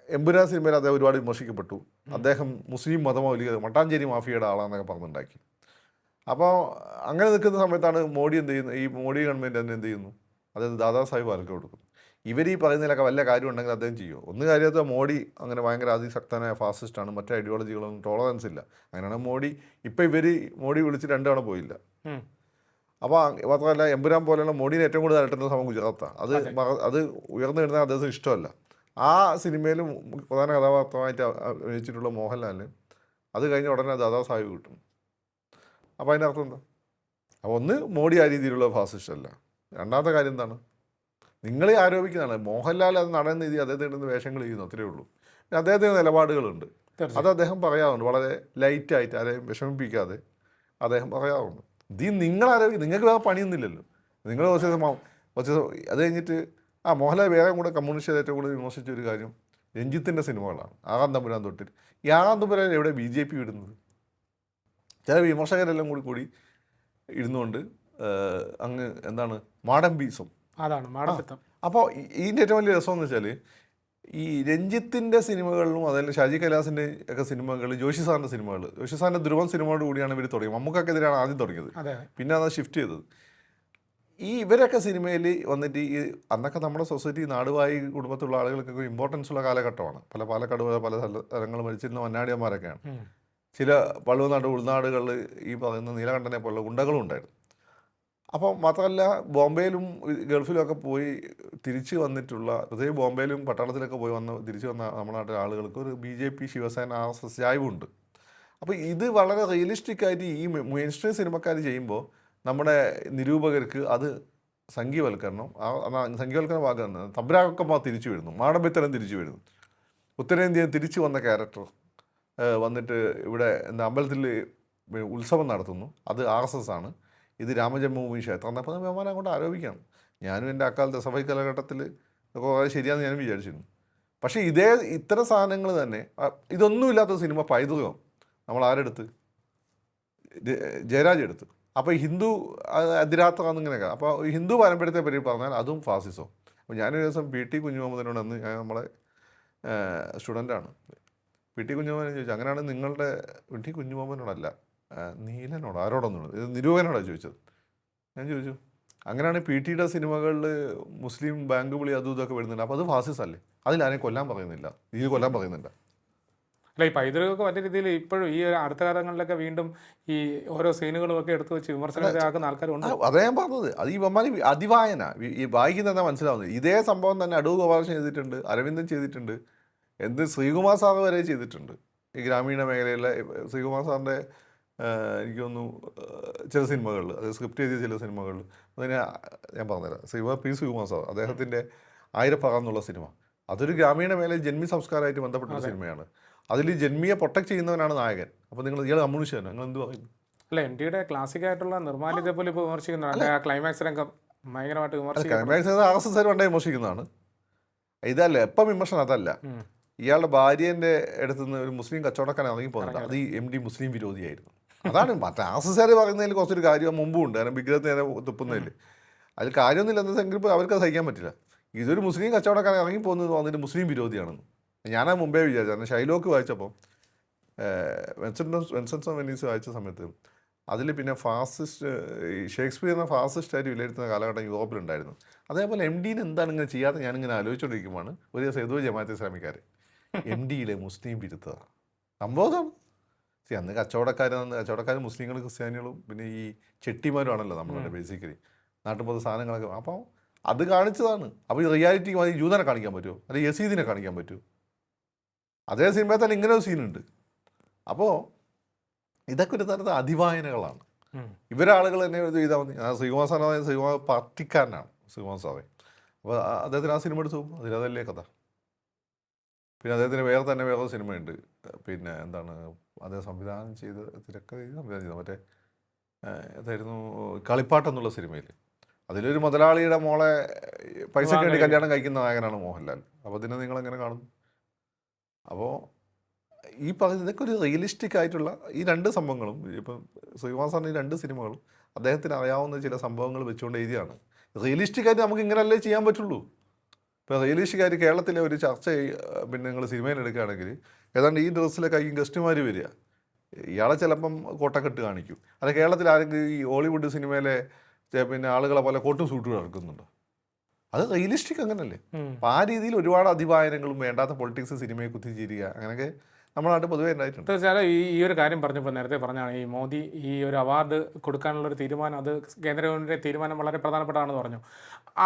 എമ്പുരാ സിനിമയിൽ അദ്ദേഹം ഒരുപാട് വിമർശിക്കപ്പെട്ടു. അദ്ദേഹം മുസ്ലിം മതമോ വലിയ മട്ടാഞ്ചേരി മാഫിയയുടെ ആളാണെന്നൊക്കെ പറഞ്ഞുണ്ടാക്കി. അപ്പോൾ അങ്ങനെ നിൽക്കുന്ന സമയത്താണ് മോഡി എന്ത് ചെയ്യുന്നത് ഈ മോഡി ഗവൺമെന്റ് തന്നെ എന്ത് ചെയ്യുന്നു? അതായത് ദാദാസാഹിബ് സാഹിബ് ആർക്ക് കൊടുക്കും ഇവർ ഈ പറയുന്നതിലൊക്കെ വല്ല കാര്യം ഉണ്ടെങ്കിൽ അദ്ദേഹം ചെയ്യുമോ ഒന്ന് കാര്യത്തെ മോഡി അങ്ങനെ ഭയങ്കര അതിശക്തനായ ഫാസിസ്റ്റാണ് മറ്റേ ഐഡിയോളജികളൊന്നും ടോളറൻസ് ഇല്ല. അങ്ങനെയാണ് മോഡി ഇപ്പം ഇവർ മോഡി വിളിച്ച് രണ്ടു തവണ പോയില്ല. അപ്പോൾ മാത്രമല്ല എമ്പുരാൻ പോലെയുള്ള മോഡിനെ ഏറ്റവും കൂടുതൽ അലട്ടുന്ന സമയം ഗുജറാത്താണ്. അത് അത്. ഉയർന്നു വരുന്ന അദ്ദേഹത്തിന് ഇഷ്ടമല്ല. ആ സിനിമയിലും പ്രധാന കഥാപാത്രമായിട്ട് അഭിനയിച്ചിട്ടുള്ള മോഹൻലാൽ അത് കഴിഞ്ഞ ഉടനെ ദാദാ സാഹിബ് കിട്ടും. അപ്പോൾ അതിന്റെ അർത്ഥം എന്താ? അപ്പോൾ ഒന്ന് മോഡി ആ രീതിയിലുള്ള ഫാസിസ്റ്റ് അല്ല രണ്ടാമത്തെ കാര്യം എന്താണ്? നിങ്ങളെ ആരോപിക്കുന്നതാണ്. മോഹൻലാൽ അത് നടന്ന രീതി അദ്ദേഹത്തിന് ഇടുന്ന വേഷങ്ങൾ ചെയ്യുന്നു അത്രയേ ഉള്ളൂ. പിന്നെ അദ്ദേഹത്തിന് നിലപാടുകളുണ്ട്. അത് അദ്ദേഹം പറയാറുണ്ട്. വളരെ ലൈറ്റായിട്ട് ആരെയും വിഷമിപ്പിക്കാതെ അദ്ദേഹം പറയാറുണ്ട്. ഇത് നിങ്ങളാരോ നിങ്ങൾക്ക് വേറെ പണിയൊന്നുമില്ലല്ലോ. നിങ്ങൾ കുറച്ച് ദിവസം കുറച്ച് ദിവസം അത് കഴിഞ്ഞിട്ട് ആ മോഹൻലാൽ വേറെ കൂടെ കമ്മ്യൂണിസ്റ്റ് ഏറ്റവും കൂടുതൽ വിമർശിച്ച ഒരു കാര്യം രഞ്ജിത്തിന്റെ സിനിമകളാണ്. ആകാം തമ്പുരാൻ തൊട്ടിട്ട്. ഈ ആകാം തമ്പുരാൻ എവിടെ ബി ജെ പി ഇടുന്നത്? ചില വിമർശകരെല്ലാം കൂടി കൂടി ഇരുന്നുകൊണ്ട് അങ്ങ് എന്താണ്? മാടമ്പീസം. അതാണ് അപ്പോൾ ഇതിന്റെ ഏറ്റവും വലിയ രസം എന്ന് വെച്ചാൽ ഈ രഞ്ജിത്തിന്റെ സിനിമകളിലും അതല്ല ഷാജി കൈലാസിന്റെ ഒക്കെ സിനിമകൾ ജോഷി സാറിന്റെ സിനിമകൾ ജോഷി സാറിന്റെ ധ്രുവൻ സിനിമയോട് കൂടിയാണ് ഇവർ തുടങ്ങിയത്. മമ്മൂക്കെതിരെയാണ് ആദ്യം തുടങ്ങിയത്. പിന്നെ അത് ഷിഫ്റ്റ് ചെയ്തത്. ഈ ഇവരൊക്കെ സിനിമയിൽ വന്നിട്ട് ഈ അന്നൊക്കെ നമ്മുടെ സൊസൈറ്റി നാടുവായി കുടുംബത്തിലുള്ള ആളുകൾക്കൊക്കെ ഇമ്പോർട്ടൻസ് ഉള്ള കാലഘട്ടമാണ്. പല പാലക്കാട് പോലെ പല സ്ഥല- സ്ഥലങ്ങൾ മരിച്ചിരുന്ന വന്നാടിയന്മാരൊക്കെയാണ് ചില പള്ളുനാട് ഉൾനാടുകളിൽ ഈ പറയുന്ന നീലകണ്ഠനെ പോലുള്ള ഗുണ്ടകളും ഉണ്ടായിരുന്നു അപ്പോൾ മാത്രമല്ല ബോംബെയിലും ഗൾഫിലും ഒക്കെ പോയി തിരിച്ചു വന്നിട്ടുള്ള പ്രത്യേകിച്ച് ബോംബെയിലും പട്ടാളത്തിലൊക്കെ പോയി വന്ന് തിരിച്ചു വന്ന നമ്മുടെ നാട്ടിലെ ആളുകൾക്ക് ഒരു ബി ജെ പി ശിവസേന എസ് ചായ്വുണ്ട് അപ്പോൾ ഇത് വളരെ റിയലിസ്റ്റിക് ആയിട്ട് ഈ മെയിൻ സ്ട്രീം സിനിമക്കാർ ചെയ്യുമ്പോൾ നമ്മുടെ നിരൂപകർക്ക് അത് സംഘീവൽക്കരണം ആ സംഘീവൽക്കരണം ഭാഗം മാ തിരിച്ചു വരുന്നു മാടമ്പിത്തരം തിരിച്ചു വരുന്നു. ഉത്തരേന്ത്യയിൽ തിരിച്ചു വന്ന ക്യാരക്ടർ വന്നിട്ട് ഇവിടെ എന്താ അമ്പലത്തിൽ ഉത്സവം നടത്തുന്നു. അത് ആർ എസ് എസ് ആണ്. ഇത് രാമജന്മഭൂമി ക്ഷേത്രം എന്നപ്പോൾ ബഹുമാനം അങ്ങോട്ട് ആരോപിക്കണം. ഞാനും എന്റെ അക്കാലത്തെ സഭ കാലഘട്ടത്തിൽ ഒക്കെ വളരെ ശരിയാണെന്ന് ഞാനും വിചാരിച്ചിരുന്നു. പക്ഷേ ഇതേ ഇത്തരം സാധനങ്ങൾ തന്നെ ഇതൊന്നുമില്ലാത്ത സിനിമ പൈതൃകം. നമ്മൾ ആരെടുത്ത്? ജയരാജ് എടുത്ത്. അപ്പോൾ ഹിന്ദു അതിരാത്രാന്ന് ഇങ്ങനെയൊക്കെ അപ്പോൾ ഹിന്ദു പാരമ്പര്യത്തെ പറ്റി പറഞ്ഞാൽ അതും ഫാസിസോ. അപ്പോൾ ഞാനൊരു ദിവസം പി ടി കുഞ്ഞുമുഹമ്മദിനോട് അന്ന് ഞാൻ നമ്മളെ സ്റ്റുഡന്റാണ്. പി ടി കുഞ്ഞുമുഹമ്മദ് ചോദിച്ചു അങ്ങനെയാണ് നിങ്ങളുടെ പി ടി കുഞ്ഞുമുഹമ്മദിനോടല്ല ആ, നീലനോട്? ആരോടൊന്നും ഇത് നിരൂപനോടാണ് ചോദിച്ചത്. ഞാൻ ചോദിച്ചു അങ്ങനെയാണ് പി ടിയുടെ സിനിമകളിൽ മുസ്ലിം ബാങ്ക് വിളി അതും ഇതൊക്കെ വരുന്നുണ്ട്. അപ്പോൾ അത് ഫാസിസ് അല്ലേ അതിലാരെയും കൊല്ലാൻ പറയുന്നില്ല. ഇതിൽ കൊല്ലാൻ പറയുന്നില്ല. അല്ല ഈ പൈതൃകമൊക്കെ വലിയ രീതിയിൽ ഇപ്പോഴും ഈ ഒരു അടുത്ത കാലങ്ങളിലൊക്കെ വീണ്ടും ഈ ഓരോ സീനുകളും ഒക്കെ എടുത്തു വെച്ച് വിമർശനത്തിലാക്കുന്ന ആൾക്കാരുണ്ട്. അതേ ഞാൻ പറഞ്ഞത്. അത് ഈ ബൊമ്മാലി അതിവായന. ഈ- ഈ വായിക്കുന്ന എന്താ മനസ്സിലാവുന്നത്? ഇതേ സംഭവം തന്നെ അടൂർ ഗോപാലകൃഷ്ണൻ ചെയ്തിട്ടുണ്ട് അരവിന്ദൻ ചെയ്തിട്ടുണ്ട് എന്ത് ശ്രീകുമാർ സാർ വരെ ചെയ്തിട്ടുണ്ട്. ഈ ഗ്രാമീണ മേഖലയിലെ ശ്രീകുമാർ സാറിന്റെ എനിക്ക് തോന്നുന്നു ചില സിനിമകളിൽ അത് സ്ക്രിപ്റ്റ് എഴുതിയ ചില സിനിമകളിൽ അതിന് ഞാൻ പറഞ്ഞുതരാം. ശ്രീമ പി. സുകുമാർ സാർ അദ്ദേഹത്തിന്റെ ആയിരപ്പറ എന്നുള്ള സിനിമ. അതൊരു ഗ്രാമീണ മേഖലയിൽ ജന്മി സംസ്കാരമായിട്ട് ബന്ധപ്പെട്ട സിനിമയാണ്. അതിൽ ജന്മിയെ പ്രൊട്ടക്ട് ചെയ്യുന്നവനാണ് നായകൻ. അപ്പോൾ നിങ്ങൾ ഇയാൾ കമ്മ്യൂണിസ്റ്റ് തന്നെ നിങ്ങൾ എന്ത് പറയും? അല്ല എം ടിയുടെ ക്ലാസിക് ആയിട്ടുള്ള നിർമ്മാല്യ ഇതേപോലെ ഇപ്പോൾ വിമർശിക്കുന്നതാണ്. ആ ക്ലൈമാക്സ് രംഗം ഭയങ്കരമായിട്ട് വിമർശിക്കും ക്ലൈമാക്സ് ആർ എസ് എസ് പണ്ടേ വിമർശിക്കുന്നതാണ്. ഇതല്ല എപ്പം വിമർശനം അതല്ല. ഇയാളുടെ ഭാര്യന്റെ അടുത്ത് നിന്ന് ഒരു മുസ്ലിം കച്ചവടക്കാരൻ ഇറങ്ങി പോകുന്നുണ്ട് അത് ഈ എം ഡി മുസ്ലിം വിരോധിയായിരുന്നു. അതാണ് മറ്റേ എസ് പറയുന്നതിൽ കുറച്ചൊരു കാര്യം മുമ്പും ഉണ്ട്. കാരണം വിഗ്രഹത്തിന് നേരെ തുപ്പുന്നതിൽ അതിൽ കാര്യമൊന്നുമില്ല. എന്ന ഇപ്പോൾ അവർക്ക് സഹിക്കാൻ പറ്റില്ല. ഇതൊരു മുസ്ലിം കച്ചവടക്കാരൻ ഇറങ്ങി പോകുന്നത് വന്നിട്ട് മുസ്ലിം വിരോധിയാണെന്ന്. ഞാനാ മുമ്പേ വിചാരിച്ചു കാരണം ഷൈലോക്ക് വായിച്ചപ്പോൾ വെൻസൻസ് വെൻസൻസ് വെനീസ് വായിച്ച സമയത്ത് അതിൽ പിന്നെ ഫാസിസ്റ്റ് ഷേക്സ്പിയർ എന്ന ഫാസിസ്റ്റായിട്ട് വിലയിരുത്തുന്ന കാലഘട്ടം യൂറോപ്പിലുണ്ടായിരുന്നു. അതേപോലെ എം ഡീനെ എന്താണ് ഇങ്ങനെ ചെയ്യാത്ത ഞാനിങ്ങനെ ആലോചിച്ചുകൊണ്ടിരിക്കുമ്പോൾ ഒരു ദിവസം ഏതോ ജമാഅത്ത് ഇസ്ലാമിക്കാർ എം ഡിയിലെ മുസ്ലിം വിരുദ്ധത. സംഭവം See, അന്ന് കച്ചവടക്കാരെന്ന് കച്ചവടക്കാരും മുസ്ലിങ്ങളും ക്രിസ്ത്യാനികളും പിന്നെ ഈ ചെട്ടിമാരുമാണല്ലോ നമ്മളുടെ ബേസിക്കലി നാട്ടുമ്പുറത്ത് സാധനങ്ങളൊക്കെ. അപ്പോൾ അത് കാണിച്ചതാണ്. അപ്പോൾ ഈ റിയാലിറ്റി അത് യൂതനെ കാണിക്കാൻ പറ്റുമോ? അല്ലെങ്കിൽ യസീദിനെ കാണിക്കാൻ പറ്റുമോ? അതേ സിനിമയിൽ തന്നെ ഇങ്ങനെ ഒരു സീനുണ്ട് അപ്പോൾ ഇതൊക്കെ ഒരു തരത്തിൽ അതിവായനകളാണ്. ഇവരാളുകൾ തന്നെ ഇത് ചെയ്താൽ മതി ആ ശ്രീകുമാർ സാറിന് ശ്രീകുമാർ പാർട്ടിക്കാരനാണ് ശ്രീകുമാർ സാറേ. അപ്പോൾ അദ്ദേഹത്തിന് ആ സിനിമ എടുത്തു അതിലതല്ലേ കഥ? പിന്നെ അദ്ദേഹത്തിന് വേറെ തന്നെ വേറെ സിനിമയുണ്ട്. പിന്നെ എന്താണ് അദ്ദേഹം സംവിധാനം ചെയ്ത് തിരക്കഥ സംവിധാനം ചെയ്ത? മറ്റേ അതായിരുന്നു കളിപ്പാട്ട് എന്നുള്ള സിനിമയിൽ അതിലൊരു മുതലാളിയുടെ മോളെ പൈസ വേണ്ടി കല്യാണം കഴിക്കുന്ന നായകനാണ് മോഹൻലാൽ. അപ്പോൾ അതിനെ നിങ്ങൾ എങ്ങനെ കാണുന്നു അപ്പോൾ ഈ പറഞ്ഞ ഇതൊക്കെ ഒരു റിയലിസ്റ്റിക് ആയിട്ടുള്ള ഈ രണ്ട് സംഭവങ്ങളും ഇപ്പം ശ്രീനിവാസ് ഈ രണ്ട് സിനിമകളും അദ്ദേഹത്തിന് അറിയാവുന്ന ചില സംഭവങ്ങൾ വെച്ചുകൊണ്ട് എഴുതിയാണ് റിയലിസ്റ്റിക് ആയിട്ട് നമുക്ക് ഇങ്ങനെയല്ലേ ചെയ്യാൻ പറ്റുള്ളൂ. ഇപ്പോൾ ആയിട്ട് കേരളത്തിലെ ഒരു ചർച്ച പിന്നെ നിങ്ങൾ സിനിമയിൽ എടുക്കുകയാണെങ്കിൽ ഏതാണ്ട് ഈ ഡ്രസ്സിലെ കൈ ഗസ്റ്റുമാർ വരിക. ഇയാളെ ചിലപ്പം കോട്ടക്കെട്ട് കാണിക്കും. അത് കേരളത്തിൽ ആരെങ്കിലും ഈ ഹോളിവുഡ് സിനിമയിലെ പിന്നെ ആളുകളെ പോലെ കോട്ടും സൂട്ടും നടക്കുന്നുണ്ടോ? അത് റിയലിസ്റ്റിക് അങ്ങനല്ലേ. അപ്പം ആ രീതിയിൽ ഒരുപാട് അതിവായനങ്ങളും വേണ്ടാത്ത പൊളിറ്റിക്സ് സിനിമയെ കുത്തിച്ചിരിക്കുക അങ്ങനെയൊക്കെ നമ്മുടെ നാട്ടിൽ പൊതുവേ ഉണ്ടായിട്ടുണ്ട്. തീർച്ചയായും ഈ ഈ ഒരു കാര്യം പറഞ്ഞപ്പോൾ നേരത്തെ പറഞ്ഞാണ് ഈ മോദി ഈ ഒരു അവാർഡ് കൊടുക്കാനുള്ള ഒരു തീരുമാനം അത് കേന്ദ്ര ഗവൺമെന്റിന്റെ തീരുമാനം വളരെ പ്രധാനപ്പെട്ടതാണെന്ന് പറഞ്ഞു.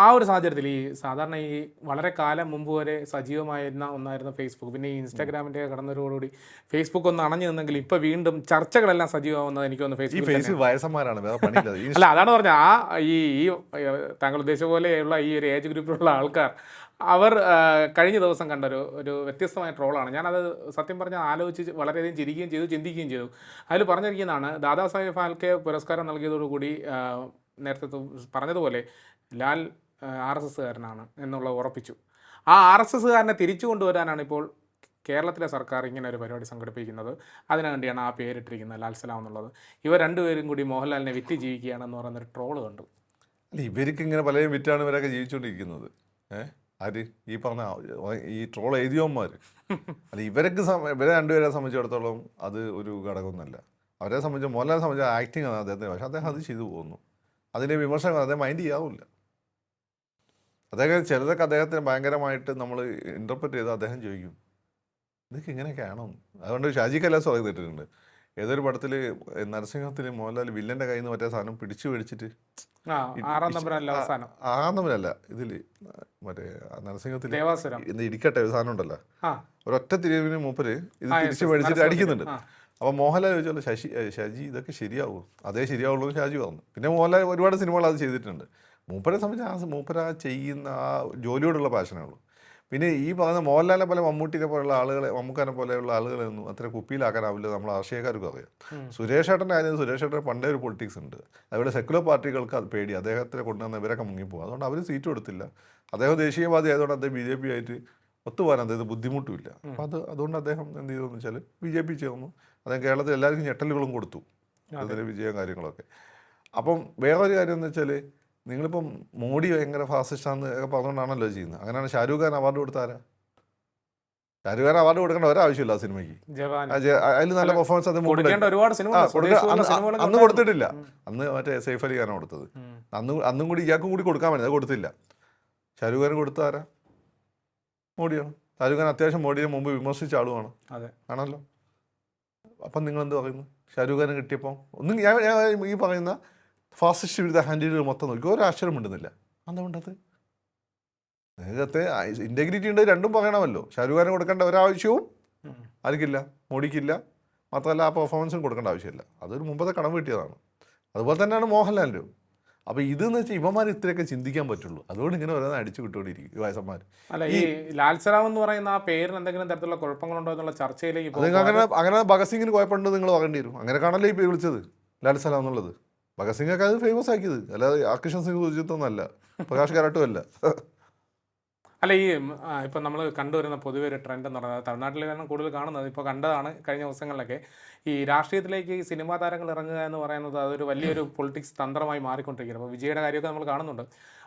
ആ ഒരു സാഹചര്യത്തിൽ ഈ സാധാരണ ഈ വളരെ കാലം മുമ്പ് വരെ സജീവമായിരുന്ന ഒന്നായിരുന്നു ഫേസ്ബുക്ക്. പിന്നെ ഈ ഇൻസ്റ്റാഗ്രാമിന്റെ കടന്നതോടുകൂടി ഫേസ്ബുക്ക് ഒന്ന് അണഞ്ഞു നിന്നെങ്കിൽ ഇപ്പോൾ വീണ്ടും ചർച്ചകളെല്ലാം സജീവമാവുന്നത് എനിക്ക് തോന്നുന്നു ഫേസ്ബുക്ക് ഫേസ് വയസ്സന്മാരാണ് അല്ല അതാണ് പറഞ്ഞത്. ആ ഈ ഈ താങ്കൾ ഉദ്ദേശിച്ച പോലെയുള്ള ഈ ഒരു ഏജ് ഗ്രൂപ്പിലുള്ള ആൾക്കാർ അവർ കഴിഞ്ഞ ദിവസം കണ്ട ഒരു ഒരു വ്യത്യസ്തമായ ട്രോളാണ്. ഞാനത് സത്യം പറഞ്ഞാൽ ആലോചിച്ച് വളരെയധികം ചിരിക്കുകയും ചെയ്തു ചിന്തിക്കുകയും ചെയ്തു. അതിൽ പറഞ്ഞിരിക്കുന്നതാണ് ദാദാസാഹേബ് ഫാൽക്കെ പുരസ്കാരം നൽകിയതോടുകൂടി നേരത്തെ പറഞ്ഞതുപോലെ ലാൽ ആർ എസ് എസ്സുകാരനാണ് എന്നുള്ളത് ഉറപ്പിച്ചു. ആ ആർ എസ് എസ്സുകാരനെ തിരിച്ചു കൊണ്ടുവരാനാണ് ഇപ്പോൾ കേരളത്തിലെ സർക്കാർ ഇങ്ങനെ ഒരു പരിപാടി സംഘടിപ്പിക്കുന്നത്. അതിനു വേണ്ടിയാണ് ആ പേരിട്ടിരിക്കുന്നത് ലാൽ സലാം എന്നുള്ളത്. ഇവർ രണ്ടുപേരും കൂടി മോഹൻലാലിനെ വിറ്റ് ജീവിക്കുകയാണെന്ന് പറയുന്നൊരു ട്രോൾ കണ്ടു. അല്ല ഇവർക്ക് ഇങ്ങനെ പലരും വിറ്റാണ് ഇവരൊക്കെ ജീവിച്ചുകൊണ്ടിരിക്കുന്നത്. ഏഹ് ആര്? ഈ പറഞ്ഞ ഈ ട്രോൾ എഴുതിയോന്മാർ അല്ല ഇവരൊക്കെ ഇവരെ രണ്ടുപേരെ സംബന്ധിച്ചിടത്തോളം അത് ഒരു ഘടകമൊന്നുമല്ല. അവരെ സംബന്ധിച്ച് മോഹൻലാലിനെ സംബന്ധിച്ച് ആക്ടിങ് ആണ് അദ്ദേഹത്തിന്. പക്ഷെ അദ്ദേഹം അത് ചെയ്തു പോകുന്നു. അതിന്റെ വിമർശനം അദ്ദേഹം മൈൻഡ് ചെയ്യാവില്ല അദ്ദേഹം ചിലതൊക്കെ അദ്ദേഹത്തിന് ഭയങ്കരമായിട്ട് നമ്മൾ ഇന്റർപ്രറ്റ് ചെയ്ത് അദ്ദേഹം ചോദിക്കും ഇതൊക്കെ ഇങ്ങനെയൊക്കെയാണോ? അതുകൊണ്ട് ഷാജി കലാസ് പറഞ്ഞിട്ടുണ്ട് ഏതൊരു പടത്തിൽ നരസിംഹത്തിൽ മോഹൻലാൽ വില്ലന്റെ കയ്യിൽ നിന്ന് മറ്റേ സാധനം പിടിച്ചു മേടിച്ചിട്ട് ആ ആറാം നമ്പറല്ല ഇതിൽ മറ്റേ നരസിംഹത്തിൽ ഇടിക്കട്ടെ ഒരു സാധനം ഉണ്ടല്ലോ. ഒരൊറ്റ തിരിവിന് മൂപ്പര് ഇത് പിടിച്ചു തിരിച്ചു മേടിച്ചിട്ട് അടിക്കുന്നുണ്ട്. അപ്പൊ മോഹൻലാൽ ചോദിച്ചല്ലോ ശശി ഷാജി ഇതൊക്കെ ശരിയാവും? അതേ ശരിയാവുള്ളൂ ഷാജി പറഞ്ഞു. പിന്നെ മോഹൻലാൽ ഒരുപാട് സിനിമകൾ അത് ചെയ്തിട്ടുണ്ട്. മൂപ്പരെ സംബന്ധിച്ച് ആ മൂപ്പര ആ ചെയ്യുന്ന ആ ജോലിയോടുള്ള പാഷനേ ഉള്ളൂ. പിന്നെ ഈ പറയുന്ന മോഹൻലാലിനെ പോലെ മമ്മൂട്ടിനെ പോലെയുള്ള ആളുകളെ മമ്മൂക്കാനെ പോലെയുള്ള ആളുകളെയൊന്നും അത്ര കുപ്പിയിലാക്കാനാവില്ല നമ്മൾ ആശയക്കാർക്കും അറിയാം. സുരേഷ് ഏട്ടന്റെ കാര്യം സുരേഷ് ഏട്ടൻ പണ്ടേ ഒരു പൊളിറ്റിക്സ് ഉണ്ട്. അതുപോലെ സെക്കുലർ പാർട്ടികൾക്ക് അത് പേടി. അദ്ദേഹത്തിനെ കൊണ്ടുവന്ന ഇവരൊക്കെ മുങ്ങിപ്പോകും. അതുകൊണ്ട് അവർ സീറ്റ് കൊടുത്തില്ല. അദ്ദേഹം ദേശീയവാദി ആയതുകൊണ്ട് അദ്ദേഹം ബി ജെ പി ആയിട്ട് ഒത്തുപോകാൻ അദ്ദേഹത്തിന് ബുദ്ധിമുട്ടുമില്ല. അപ്പം അത് അതുകൊണ്ട് അദ്ദേഹം എന്ത് ചെയ്തെന്ന് വെച്ചാൽ ബി ജെ പി ചേർന്നു. അദ്ദേഹം കേരളത്തിൽ എല്ലാവർക്കും ഞെട്ടലുകളും കൊടുത്തു. അതിന്റെ വിജയം കാര്യങ്ങളൊക്കെ. അപ്പം വേറൊരു കാര്യം എന്ന് വെച്ചാൽ നിങ്ങളിപ്പം മോഡി ഭയങ്കര ഫാസിസ്റ്റാന്ന് ഒക്കെ പറഞ്ഞുകൊണ്ടാണല്ലോ ചെയ്യുന്നത്. അങ്ങനെയാണ് ഷാരൂഖ് ഖാൻ അവാർഡ് കൊടുത്താരാ ഷാരൂഖ് ഖാൻ അവാർഡ് കൊടുക്കേണ്ട ഒരാവശ്യമില്ല ആ സിനിമയ്ക്ക്. അതിൽ നല്ല പെർഫോമൻസ് അത് അന്ന് കൊടുത്തിട്ടില്ല. അന്ന് മറ്റേ സൈഫ് അലി ഖാനാണ് കൊടുത്തത്. അന്ന് അന്നും കൂടി ഇയാൾക്കും കൂടി കൊടുക്കാൻ പറ്റും അത് കൊടുത്തില്ല. ഷാരൂഖ് ഖാൻ കൊടുത്താരാ മോഡിയാണ്. ഷാരൂഖ് ഖാൻ അത്യാവശ്യം മോഡിയെ മുമ്പ് വിമർശിച്ച ആളുമാണ്. ആണല്ലോ. അപ്പം നിങ്ങൾ എന്ത് പറയുന്നു? ഷാരൂഖ് ഖാൻ കിട്ടിയപ്പോൾ ഒന്നും ഞാൻ ഞാൻ ഈ പറയുന്ന ഫാസിസ്റ്റ് വിരുദ്ധ ഹാൻഡിലുകൾ മൊത്തം നോക്കി. ഒരു അക്ഷരം മിണ്ടുന്നില്ല അതുകൊണ്ടത് നേരത്തെ ഇന്റഗ്രിറ്റി ഉണ്ട് രണ്ടും പറയണമല്ലോ. ഷാരൂഖ് കൊടുക്കേണ്ട ഒരാവശ്യവും. ആർക്കില്ല. മോഡിക്കില്ല. മാത്രമല്ല ആ പെർഫോമൻസും കൊടുക്കേണ്ട ആവശ്യമില്ല. അതൊരു മുമ്പത്തെ കടം വീട്ടിയതാണ്. അതുപോലെ തന്നെയാണ് മോഹൻലാലിന്റെ അപ്പോൾ ഇതെന്ന് വെച്ചാൽ ഇവന്മാർ ഇത്രയൊക്കെ ചിന്തിക്കാൻ പറ്റുള്ളൂ. അതുകൊണ്ട് ഇങ്ങനെ ഓരോന്ന് അടിച്ചു വിട്ടുകൊണ്ടിരിക്കും ഈ വയസ്സന്മാർ അല്ല ഈ ലാൽസറാം എന്ന് പറയുന്ന ആ പേരിന് എന്തെങ്കിലും തരത്തിലുള്ള കുഴപ്പങ്ങളുണ്ടോ എന്നുള്ള ചർച്ചയിലേക്ക് അങ്ങനെ അങ്ങനെ ഭഗത് സിംഗിന് കുഴപ്പമുണ്ട് നിങ്ങൾ പറയേണ്ടി വരും. അങ്ങനെ കാണല്ലേ ഈ പേര് വിളിച്ചത്? ലാൽ സലാം എന്നുള്ളത്. ഭഗത് സിംഗ് ഒക്കെ അത് ഫേമസ് ആക്കിയത്. അല്ലാതെ ആകൃഷ്ണ സിംഗ് സുജിത്തൊന്നുമല്ല പ്രകാശ് കാരാട്ടും അല്ല. അല്ല ഈ ഇപ്പം നമ്മൾ കണ്ടുവരുന്ന പൊതുവെ ഒരു ട്രെൻഡ് എന്ന് പറയുന്നത് തമിഴ്നാട്ടിൽ കാരണം കൂടുതൽ കാണുന്നത് ഇപ്പോൾ കണ്ടതാണ് കഴിഞ്ഞ ദിവസങ്ങളിലൊക്കെ. ഈ രാഷ്ട്രീയത്തിലേക്ക് ഈ സിനിമാ താരങ്ങൾ ഇറങ്ങുക എന്ന് പറയുന്നത് അതൊരു വലിയൊരു പൊളിറ്റിക്സ് തന്ത്രമായി മാറിക്കൊണ്ടിരിക്കുന്നത് അപ്പോൾ വിജയുടെ കാര്യമൊക്കെ നമ്മൾ കാണുന്നുണ്ട്.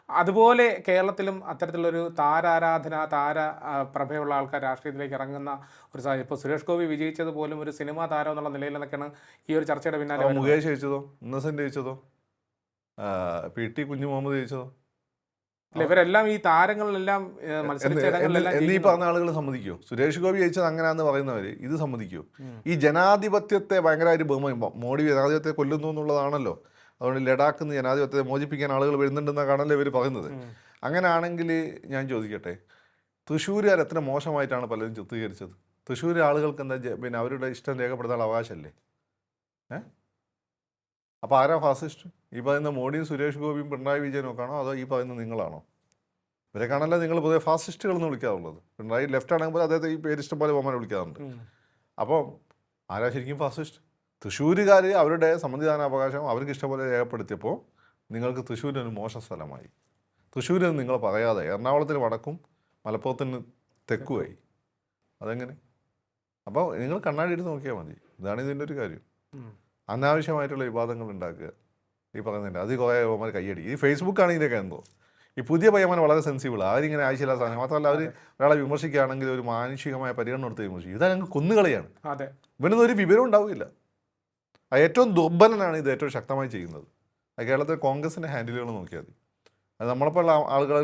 അതുപോലെ കേരളത്തിലും അത്തരത്തിലൊരു താരാരാധന താര പ്രഭയുള്ള ആൾക്കാർ രാഷ്ട്രീയത്തിലേക്ക് ഇറങ്ങുന്ന ഒരു സാഹചര്യം ഇപ്പോൾ സുരേഷ് ഗോപി വിജയിച്ചത് പോലും ഒരു സിനിമാ താരം എന്നുള്ള നിലയിൽ നിന്നൊക്കെയാണ് ഈ ഒരു ചർച്ചയുടെ പിന്നാലെ. മുകേഷ് ജയിച്ചതോ? ഇന്നസെന്റ് ജയിച്ചതോ? P T Kunju Muhammad ജയിച്ചതോ? അല്ല, ഇവരെല്ലാം ഈ താരങ്ങളിലെല്ലാം എന്ന് ജയിക്കുന്നു. പറഞ്ഞ ആളുകൾ സമ്മതിക്കുമോ സുരേഷ് ഗോപി ജയിച്ചത് അങ്ങനെയാന്ന് പറയുന്നവർ ഇത് സമ്മതിക്കുമോ ഈ ജനാധിപത്യത്തെ ഭയങ്കരമായിട്ട് ബഹുമാനം മോഡി ജനാധിപത്യത്തെ കൊല്ലുന്നു എന്നുള്ളതാണല്ലോ. അതുകൊണ്ട് ലഡാക്ക് നിന്ന് ജനാധിപത്യത്തെ മോചിപ്പിക്കാൻ ആളുകൾ വരുന്നുണ്ടെന്നാണല്ലോ ഇവർ പറയുന്നത്. അങ്ങനെയാണെങ്കിൽ ഞാൻ ചോദിക്കട്ടെ തൃശ്ശൂരുകാർ എത്ര മോശമായിട്ടാണ് പലരും ചിത്രീകരിച്ചത്? തൃശ്ശൂർ ആളുകൾക്ക് എന്താ പിന്നെ അവരുടെ ഇഷ്ടം രേഖപ്പെടുത്താനുള്ള അവകാശമല്ലേ? ഏ? അപ്പോൾ ആരാ ഫാസിസ്റ്റ്? ഈ പറയുന്ന മോഡിയും സുരേഷ് ഗോപിയും പിണറായി വിജയനും ഒക്കെ ആണോ? അതോ ഈ പറയുന്ന നിങ്ങളാണോ? ഇവരെ ഇവരെക്കാണല്ലോ നിങ്ങൾ പൊതുവെ ഫാസിസ്റ്റുകൾ എന്ന് വിളിക്കാറുള്ളത്. പിണറായി ലെഫ്റ്റ് ആണെങ്കിൽ പോലും അദ്ദേഹത്തെ ഈ പേരിഷ്ടം പോലെ പോകാൻ വിളിക്കാറുണ്ട്. അപ്പം ആരാ ശരിക്കും ഫാസിസ്റ്റ്? തൃശ്ശൂരുകാർ അവരുടെ സമ്മതിദാനാവകാശം അവർക്ക് ഇഷ്ടപോലെ രേഖപ്പെടുത്തിയപ്പോൾ നിങ്ങൾക്ക് തൃശ്ശൂരിനൊരു ഒരു മോശം സ്ഥലമായി. തൃശ്ശൂരിൽ നിങ്ങൾ പറയാതെ എറണാകുളത്തിന് വടക്കും മലപ്പുറത്തിന് തെക്കുമായി. അതെങ്ങനെ? അപ്പോൾ നിങ്ങൾ കണ്ണാടി എടുത്ത് നോക്കിയാൽ മതി. ഇതാണ് ഇതിന്റെ ഒരു കാര്യം. അനാവശ്യമായിട്ടുള്ള വിവാദങ്ങൾ ഉണ്ടാക്കുക. ഈ പറയുന്നതിന്റെ അത് കുറേ അവന്മാർ കയ്യടി. ഈ ഫേസ്ബുക്കാണ് ഇതിന്റെയൊക്കെ എന്തോ? ഈ പുതിയ പയ്യന്മാർ വളരെ സെൻസിബിൾ അവരിങ്ങനെ ആവശ്യമില്ലാത്ത സാധനം. മാത്രമല്ല അവർ ഒരാളെ വിമർശിക്കുകയാണെങ്കിൽ ഒരു മാനുഷികമായ പരിഗണന കൊടുത്ത് വിമർശിക്കും. ഇതാ ഞങ്ങൾ കൊന്നുകളയാണ്. അതെ. ഇവനൊന്നും ഒരു വിവരം ഉണ്ടാവില്ല. ഏറ്റവും ദുർബലനാണ് ഇത് ഏറ്റവും ശക്തമായി ചെയ്യുന്നത്. കേരളത്തിൽ കോൺഗ്രസിന്റെ ഹാൻഡിലുകൾ നോക്കിയാൽ മതി. അത് നമ്മളെപ്പോലുള്ള ആളുകളെ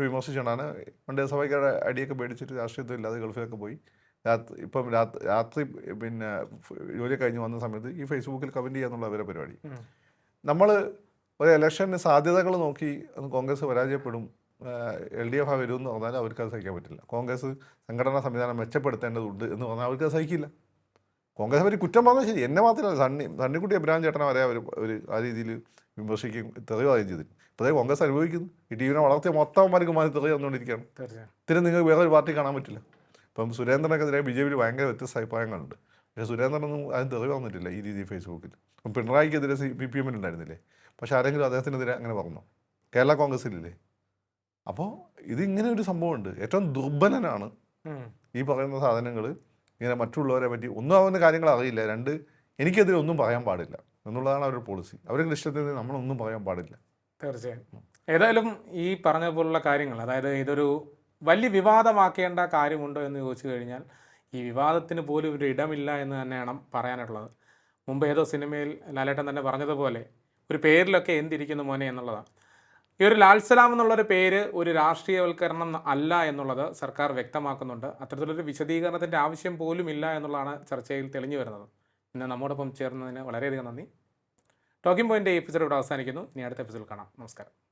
വിമർശിച്ചുകൊണ്ടാണ് പണ്ട് സഭയ്ക്കാരുടെ അടിയൊക്കെ പേടിച്ചിട്ട് രാഷ്ട്രീയത്തിൽ ഇല്ലാതെ ഗൾഫിലൊക്കെ പോയി. രാത്രി ഇപ്പം രാത്രി രാത്രി പിന്നെ ജോലി കഴിഞ്ഞ് വന്ന സമയത്ത് ഈ ഫേസ്ബുക്കിൽ കമന്റ് ചെയ്യാന്നുള്ള അവരെ പരിപാടി. നമ്മൾ ഒരു എലക്ഷന് സാധ്യതകൾ നോക്കി അന്ന് കോൺഗ്രസ് പരാജയപ്പെടും എൽ ഡി എഫ് വരുമെന്ന് പറഞ്ഞാൽ അവർക്ക് അത് സഹിക്കാൻ പറ്റില്ല. കോൺഗ്രസ് സംഘടനാ സംവിധാനം മെച്ചപ്പെടുത്തേണ്ടതുണ്ട് എന്ന് പറഞ്ഞാൽ അവർക്ക് അത് സഹിക്കില്ല. കോൺഗ്രസ് അവർ കുറ്റം പറഞ്ഞാൽ ശരി. എന്നെ മാത്രമല്ല സണ്ണി സണ്ണിക്കുട്ടി എബ്രാഹിം ചേട്ടനെ വരെ അവർ അവർ ആ രീതിയിൽ വിമർശിക്കുകയും തെറിവായും ചെയ്തു ഇപ്പോഴേ കോൺഗ്രസ് അനുഭവിക്കുന്നു. ഈ ടീമിനെ വളർത്തിയ മൊത്തം അവന്മാർക്ക് മാറി തെറി വന്നുകൊണ്ടിരിക്കുകയാണ്. ഇത്തിരി നിങ്ങൾ വേറെ ഒരു പാർട്ടി കാണാൻ പറ്റില്ല. ഇപ്പം സുരേന്ദ്രനൊക്കെതിരെ ബി ജെ പിയിൽ ഭയങ്കര വ്യത്യസ്ത അഭിപ്രായങ്ങളുണ്ട്. പക്ഷേ സുരേന്ദ്രനൊന്നും അതിന് തെറി വന്നിട്ടില്ല ഈ രീതി ഫേസ്ബുക്കിൽ. അപ്പം പിണറായിക്കെതിരെ സി പി പി എമ്മിൽ ഉണ്ടായിരുന്നില്ലേ? പക്ഷേ ആരെങ്കിലും അദ്ദേഹത്തിനെതിരെ അങ്ങനെ പറഞ്ഞു? കേരള കോൺഗ്രസ്സിലില്ലേ അപ്പോൾ ഇതിങ്ങനെ ഒരു സംഭവമുണ്ട്. ഏറ്റവും ദുർബലനാണ് ഈ പറയുന്ന സാധനങ്ങൾ ഇങ്ങനെ മറ്റുള്ളവരെ പറ്റി ഒന്നും അവന്റെ കാര്യങ്ങൾ അറിയില്ല. രണ്ട് എനിക്കെതിരെ ഒന്നും പറയാൻ പാടില്ല എന്നുള്ളതാണ് അവരുടെ പോളിസി അവരുടെ ഇഷ്ടത്തിന് നമ്മളൊന്നും പറയാൻ പാടില്ല. തീർച്ചയായും. ഏതായാലും ഈ പറഞ്ഞ പോലുള്ള കാര്യങ്ങൾ അതായത് ഇതൊരു വലിയ വിവാദമാക്കേണ്ട കാര്യമുണ്ടോ എന്ന് ചോദിച്ചു കഴിഞ്ഞാൽ ഈ വിവാദത്തിന് പോലും ഒരു ഇടമില്ല എന്ന് തന്നെയാണ് പറയാനുള്ളത്. മുമ്പ് ഏതോ സിനിമയിൽ ലാലേട്ടൻ തന്നെ പറഞ്ഞതുപോലെ ഒരു പേരിലൊക്കെ എന്തിരിക്കുന്നു മോനെ എന്നുള്ളതാണ്. ഈ ഒരു ലാൽ സലാം എന്നുള്ളൊരു പേര് ഒരു രാഷ്ട്രീയവൽക്കരണം അല്ല എന്നുള്ളത് സർക്കാർ വ്യക്തമാക്കുന്നുണ്ട്. അത്തരത്തിലൊരു വിശദീകരണത്തിന്റെ ആവശ്യം പോലും ഇല്ല എന്നുള്ളതാണ് ചർച്ചയിൽ തെളിഞ്ഞു വരുന്നത്. ഇന്ന് നമ്മോടൊപ്പം ചേർന്നതിന് വളരെയധികം നന്ദി. ടോക്കിംഗ് പോയിന്റ് എപ്പിസോഡ് ഇവിടെ അവസാനിക്കുന്നു. ഇനി അടുത്ത എപ്പിസോഡിൽ കാണാം. നമസ്കാരം.